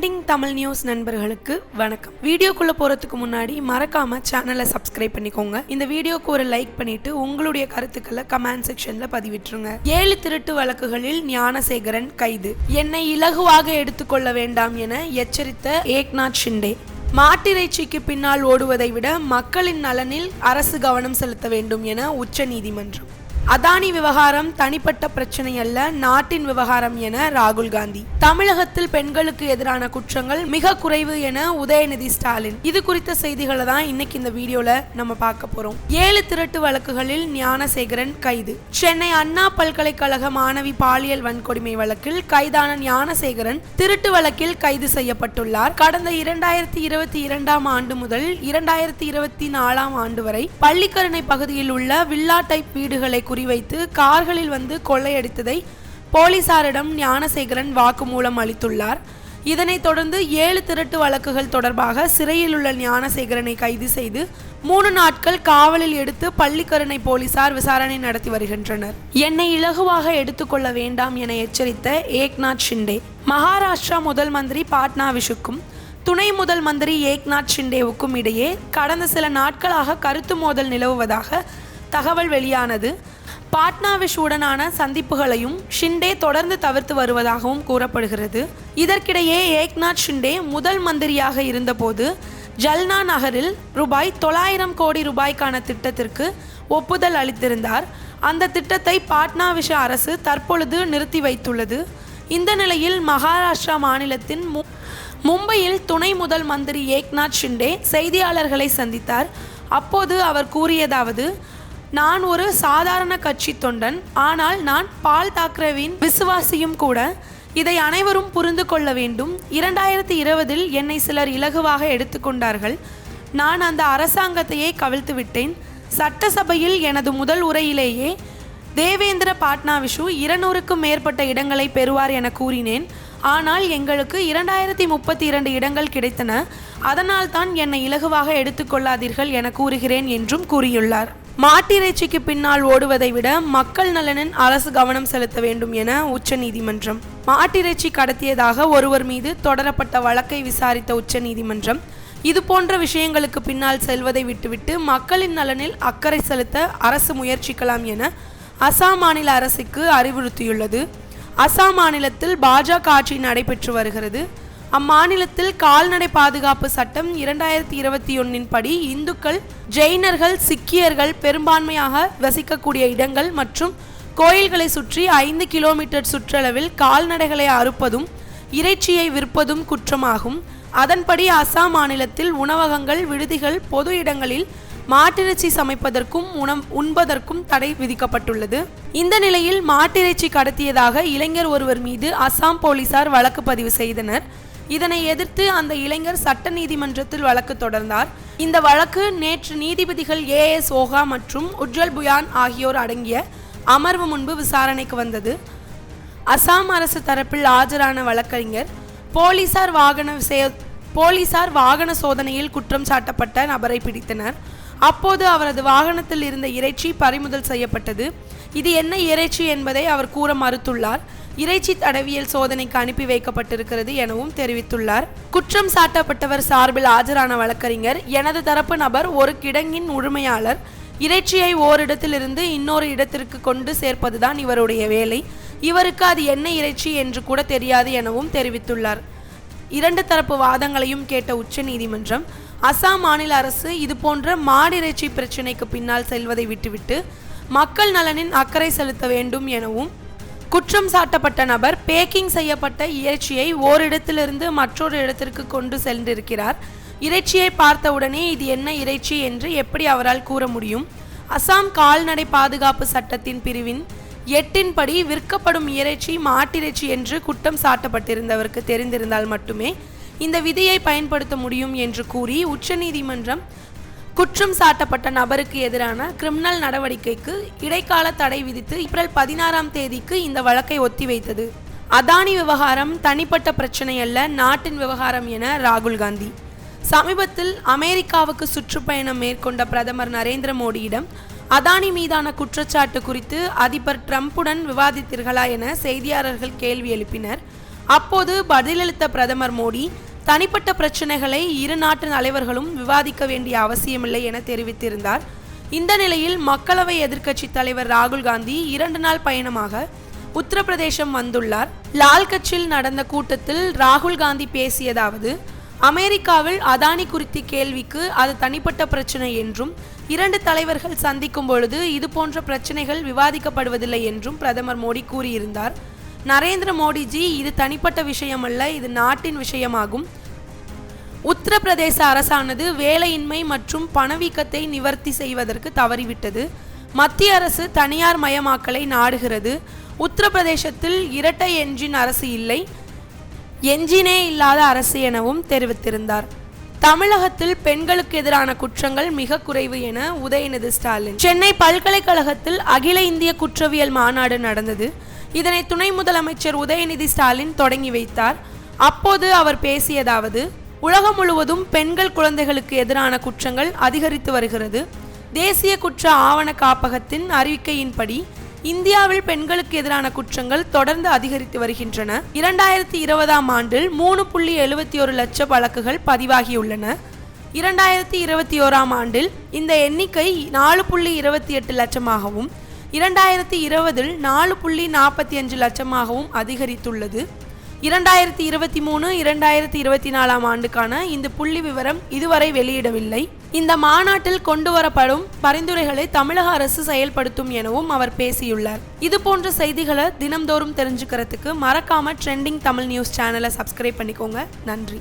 Trending Tamil news நண்பர்களுக்கு வணக்கம். வீடியோக்குள்ள போறதுக்கு முன்னாடி மறக்காம சேனலை சப்ஸ்கிரைப் பண்ணிக்கோங்க. இந்த வீடியோக்கு ஒரு லைக் பண்ணிட்டு உங்களுடைய கருத்துக்களை கமெண்ட் செக்ஷன்ல பதிவிட்டுருங்க. ஏழு திருட்டு வழக்குகளில் ஞானசேகரன் கைது. என்னை இலகுவாக எடுத்துக்கொள்ள வேண்டாம் என எச்சரித்த ஏக்நாத் ஷிண்டே. மாட்டிறைச்சிக்கு பின்னால் ஓடுவதை விட மக்களின் நலனில் அரசு கவனம் செலுத்த வேண்டும் என உச்சநீதிமன்றம். அதானி விவகாரம் தனிப்பட்ட பிரச்சனை அல்ல நாட்டின் விவகாரம் என ராகுல் காந்தி. தமிழகத்தில் பெண்களுக்கு எதிரான குற்றங்கள் மிக குறைவு என உதயநிதி ஸ்டாலின். இது குறித்த செய்திகளை தான் இன்னைக்கு இந்த வீடியோல நம்ம பார்க்க போறோம். ஏழு திருட்டு வழக்குகளில் ஞானசேகரன் கைது. சென்னை அண்ணா பல்கலைக்கழக மாணவி பாலியல் வன்கொடுமை வழக்கில் கைதான ஞானசேகரன் திருட்டு வழக்கில் கைது செய்யப்பட்டுள்ளார். கடந்த இரண்டாயிரத்தி இருபத்தி இரண்டாம் ஆண்டு முதல் இரண்டாயிரத்தி இருபத்தி நாலாம் ஆண்டு வரை பள்ளிக்கரணை பகுதியில் உள்ள வில்லா டைப் வீடுகளை குறிவைத்து கார்களில் வந்து கொள்ளையடித்ததை போலீசாரிடம் ஞானசேகரன் வாக்குமூலம் அளித்துள்ளார். இதனைத் தொடர்ந்து ஏழு திருட்டு வழக்குகள் தொடர்பாக சிறையில் உள்ள ஞானசேகரனை கைது செய்து மூணு நாட்கள் காவலில் எடுத்து பள்ளிக்கரணை போலீசார் விசாரணை நடத்தி வருகின்றனர். என்னை இலகுவாக எடுத்துக்கொள்ள வேண்டாம் என எச்சரித்த ஏக்நாத் ஷிண்டே மகாராஷ்டிரா முதல் மந்திரி பாட்னாவிஷுக்கும் துணை முதல் மந்திரி ஏக்நாத் ஷிண்டேவுக்கும் இடையே கடந்த சில நாட்களாக கருத்து மோதல் நிலவுவதாக தகவல் வெளியானது. பாட்னாவிஷுடனான சந்திப்புகளையும் ஷிண்டே தொடர்ந்து தவிர்த்து வருவதாகவும் கூறப்படுகிறது. இதற்கிடையே ஏக்நாத் ஷிண்டே முதல் மந்திரியாக இருந்தபோது ஜல்னா நகரில் ரூபாய் தொள்ளாயிரம் கோடி ரூபாய்க்கான திட்டத்திற்கு ஒப்புதல் அளித்திருந்தார். அந்த திட்டத்தை பாட்னாவிஷ அரசு தற்பொழுது நிறுத்தி வைத்துள்ளது. இந்த நிலையில் மகாராஷ்டிரா மாநிலத்தின் மு மும்பையில் துணை முதல் மந்திரி ஏக்நாத் ஷிண்டே செய்தியாளர்களை சந்தித்தார். அப்போது அவர் கூறியதாவது நான் ஒரு சாதாரண கட்சி தொண்டன் ஆனால் நான் பால் தாக்கரேவின் விசுவாசியும் கூட. இதை அனைவரும் புரிந்து கொள்ள வேண்டும். இரண்டாயிரத்தி இருபதில் என்னை சிலர் இலகுவாக எடுத்துக்கொண்டார்கள் நான் அந்த அரசாங்கத்தையே கவிழ்த்து விட்டேன். சட்டசபையில் எனது முதல் உரையிலேயே தேவேந்திர பாட்னாவிஷு இருநூறுக்கும் மேற்பட்ட இடங்களை பெறுவார் என கூறினேன். ஆனால் எங்களுக்கு இரண்டாயிரத்தி முப்பத்தி இரண்டு இடங்கள் கிடைத்தன. அதனால் தான் என்னை இலகுவாக எடுத்துக்கொள்ளாதீர்கள் என கூறுகிறேன் என்றும் கூறியுள்ளார். மாட்டிறைச்சிக்கு பின்னால் ஓடுவதை விட மக்கள் நலனின் அரசு கவனம் செலுத்த வேண்டும் என உச்சநீதிமன்றம் மாட்டிறைச்சி கடத்தியதாக ஒருவர் மீது தொடரப்பட்ட வழக்கை விசாரித்த உச்சநீதிமன்றம் இதுபோன்ற விஷயங்களுக்கு பின்னால் செல்வதை விட்டுவிட்டு மக்களின் நலனில் அக்கறை செலுத்த அரசு முயற்சிக்கலாம் என அசாம் மாநில அரசுக்கு அறிவுறுத்தியுள்ளது. அசாம் மாநிலத்தில் பாஜக ஆட்சி நடைபெற்று வருகிறது. அம்மாநிலத்தில் கால்நடை பாதுகாப்பு சட்டம் இரண்டாயிரத்தி இருபத்தி ஒன்னின் படி இந்துக்கள் ஜெயினர்கள் சிக்கியர்கள் பெரும்பான்மையாக வசிக்கக்கூடிய இடங்கள் மற்றும் கோயில்களை சுற்றி ஐந்து கிலோமீட்டர் சுற்றளவில் கால்நடைகளை அறுப்பதும் இறைச்சியை விற்பதும் குற்றமாகும். அதன்படி அசாம் மாநிலத்தில் உணவகங்கள் விடுதிகள் பொது இடங்களில் மாட்டிறைச்சி சமைப்பதற்கும் உணம் உண்பதற்கும் தடை விதிக்கப்பட்டுள்ளது. இந்த நிலையில் மாட்டிறைச்சி கடத்தியதாக இளைஞர் ஒருவர் மீது அசாம் போலீசார் வழக்கு பதிவு செய்தனர். இதனை எதிர்த்து அந்த இளைஞர் சட்ட நீதிமன்றத்தில் வழக்கு தொடர்ந்தார். இந்த வழக்கு நேற்று நீதிபதிகள் ஏ எஸ் ஓகா மற்றும் உஜ்வல் புயான் ஆகியோர் அடங்கிய அமர்வு முன்பு விசாரணைக்கு வந்தது. அசாம் அரசு தரப்பில் ஆஜரான வழக்கறிஞர் போலீசார் வாகன சே- போலீசார் வாகன சோதனையில் குற்றம் சாட்டப்பட்ட நபரை பிடித்தனர். அப்போது அவரது வாகனத்தில் இருந்த இறைச்சி பறிமுதல் செய்யப்பட்டது. இது என்ன இறைச்சி என்பதை அவர் கூற மறுத்துள்ளார். இறைச்சி தடவியல் சோதனைக்கு அனுப்பி வைக்கப்பட்டிருக்கிறது எனவும் தெரிவித்துள்ளார். குற்றம் சாட்டப்பட்டவர் சார்பில் ஆஜரான வழக்கறிஞர் எனது தரப்பு நபர் ஒரு கிடங்கின் உரிமையாளர் இறைச்சியை ஓரிடத்திலிருந்து இன்னொரு இடத்திற்கு கொண்டு சேர்ப்பதுதான் இவருடைய வேலை. இவருக்கு அது என்ன இறைச்சி என்று கூட தெரியாது எனவும் தெரிவித்துள்ளார். இரண்டு தரப்பு வாதங்களையும் கேட்ட உச்சநீதிமன்றம் அசாம் மாநில அரசு இதுபோன்ற மாடிறைச்சி பிரச்சினைக்கு பின்னால் செல்வதை விட்டுவிட்டு மக்கள் நலனின் அக்கறை செலுத்த வேண்டும் எனவும் குற்றம் சாட்டப்பட்ட நபர் பேக்கிங் செய்யப்பட்ட இறைச்சியை ஓரிடத்திலிருந்து மற்றொரு இடத்திற்கு கொண்டு சென்றிருக்கிறார். இறைச்சியை பார்த்தவுடனே இது என்ன இறைச்சி என்று எப்படி அவரால் கூற முடியும்? அசாம் கால்நடை பாதுகாப்பு சட்டத்தின் பிரிவின் எட்டின்படி விற்கப்படும் இறைச்சி மாட்டிறைச்சி என்று குற்றம் சாட்டப்பட்டிருந்தவருக்கு தெரிந்திருந்தால் மட்டுமே இந்த விதியை பயன்படுத்த முடியும் என்று கூறி உச்சநீதிமன்றம் குற்றம் சாட்டப்பட்ட நபருக்கு எதிரான கிரிமினல் நடவடிக்கைக்கு இடைக்கால தடை விதித்து ஏப்ரல் பதினாறாம் தேதிக்கு இந்த வழக்கை ஒத்திவைத்தது. அதானி விவகாரம் தனிப்பட்ட பிரச்சனை அல்ல நாட்டின் விவகாரம் என ராகுல் காந்தி. சமீபத்தில் அமெரிக்காவுக்கு சுற்றுப்பயணம் மேற்கொண்ட பிரதமர் நரேந்திர மோடியிடம் அதானி மீதான குற்றச்சாட்டு குறித்து அதிபர் ட்ரம்புடன் விவாதித்தீர்களா என செய்தியாளர்கள் கேள்வி எழுப்பினர். அப்போது பதிலளித்த பிரதமர் மோடி தனிப்பட்ட பிரச்சனைகளை இரு நாட்டு தலைவர்களும் விவாதிக்க வேண்டிய அவசியமில்லை என தெரிவித்திருந்தார். இந்த நிலையில் மக்களவை எதிர்க்கட்சி தலைவர் ராகுல் காந்தி இரண்டு நாள் பயணமாக உத்தரப்பிரதேசம் வந்துள்ளார். லால் கட்சியில் நடந்த கூட்டத்தில் ராகுல் காந்தி பேசியதாவது அமெரிக்காவில் அதானி குறித்த கேள்விக்கு அது தனிப்பட்ட பிரச்சனை என்றும் இரண்டு தலைவர்கள் சந்திக்கும் பொழுது இது போன்ற பிரச்சனைகள் விவாதிக்கப்படுவதில்லை என்றும் பிரதமர் மோடி கூறியிருந்தார். நரேந்திர மோடிஜி இது தனிப்பட்ட விஷயமல்ல இது நாட்டின் விஷயமாகும். உத்தரப்பிரதேச அரசானது வேலையின்மை மற்றும் பணவீக்கத்தை நிவர்த்தி செய்வதற்கு தவறிவிட்டது. மத்திய அரசு தனியார் மயமாக்கலை நாடுகிறது. உத்தரப்பிரதேசத்தில் இரட்டை என்ஜின் அரசு இல்லை. எஞ்சினே இல்லாத அரசு எனவும் தெரிவித்திருந்தார். தமிழகத்தில் பெண்களுக்கு எதிரான குற்றங்கள் மிக குறைவு என உதயநிதி ஸ்டாலின். சென்னை பல்கலைக்கழகத்தில் அகில இந்திய குற்றவியல் மாநாடு நடந்தது. இதனை துணை முதலமைச்சர் உதயநிதி ஸ்டாலின் தொடங்கி வைத்தார். அப்போது அவர் பேசியதாவது உலகம் முழுவதும் பெண்கள் குழந்தைகளுக்கு எதிரான குற்றங்கள் அதிகரித்து வருகிறது. தேசிய குற்ற ஆவண காப்பகத்தின் அறிவிக்கையின்படி இந்தியாவில் பெண்களுக்கு எதிரான குற்றங்கள் தொடர்ந்து அதிகரித்து வருகின்றன. இரண்டாயிரத்தி இருபதாம் ஆண்டில் மூணு புள்ளி எழுபத்தி ஒரு லட்சம் வழக்குகள் பதிவாகியுள்ளன. இரண்டாயிரத்தி இருபத்தி ஓராம் ஆண்டில் இந்த எண்ணிக்கை நாலு புள்ளி இருபத்தி எட்டு லட்சமாகவும் இரண்டாயிரத்தி இருபதில் நாலு புள்ளி நாற்பத்தி அஞ்சு லட்சமாகவும் அதிகரித்துள்ளது. இரண்டாயிரத்தி இருபத்தி மூணு இரண்டாயிரத்தி இருபத்தி நாலாம் ஆண்டுக்கான இந்த புள்ளி விவரம் இதுவரை வெளியிடவில்லை. இந்த மாநாட்டில் கொண்டு வரப்படும் பரிந்துரைகளை தமிழக அரசு செயல்படுத்தும் எனவும் அவர் பேசியுள்ளார். இது போன்ற செய்திகளை தினம்தோறும் தெரிஞ்சுக்கிறதுக்கு மறக்காம ட்ரெண்டிங் தமிழ் நியூஸ் சேனலை சப்ஸ்கிரைப் பண்ணிக்கோங்க. நன்றி.